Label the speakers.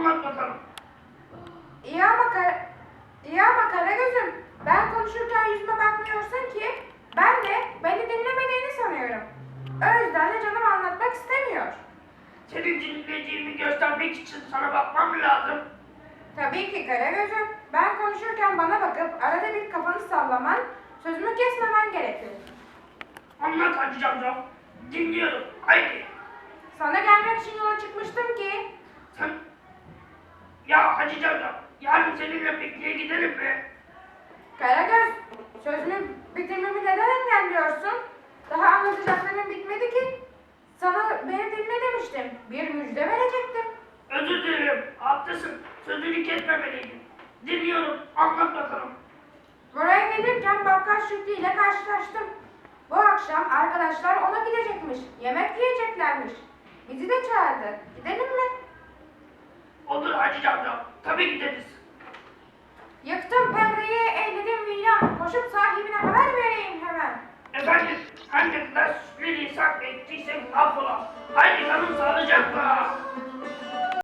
Speaker 1: Anlat bakalım.
Speaker 2: İyi ama kara, iyi ama Karagöz'üm ben konuşurken yüzüme bakmıyorsun ki ben de beni dinlemediğini sanıyorum. O yüzden de canım anlatmak istemiyor.
Speaker 1: Senin dinlediğimi göstermek için sana bakmam lazım?
Speaker 2: Tabii ki Karagöz'üm ben konuşurken bana bakıp arada bir kafanı sallaman, sözümü kesmemen gerekir.
Speaker 1: Anlat Hacı Camcam. Dinliyorum. Haydi.
Speaker 2: Sana gelmek için yola çıkmıştım ki.
Speaker 1: Yarın seninle pikniğe gidelim mi?
Speaker 2: Karagöz sözümü bitirmemi neden engelliyorsun? Daha anlatacaklarım bitmedi ki. Sana beni dinle demiştim. Bir müjde verecektim.
Speaker 1: Özür dilerim. Haklısın. Sözünü kesmemeliydin. Dinliyorum. Anlat bakalım.
Speaker 2: Buraya gelirken bakkal Şükrü ile karşılaştım. Bu akşam arkadaşlar ona gidecekmiş. Yemek yiyeceklermiş. Bizi de çağırdı. Gidelim
Speaker 1: Hacı Camcam. Tabii gideriz.
Speaker 2: Yıktım perdeyi, eyledim villan. Koşup sahibine haber vereyim hemen.
Speaker 1: Efendim, ne kadar süslü lisan ettiysek affola. Haydi kalın sağlıcakla.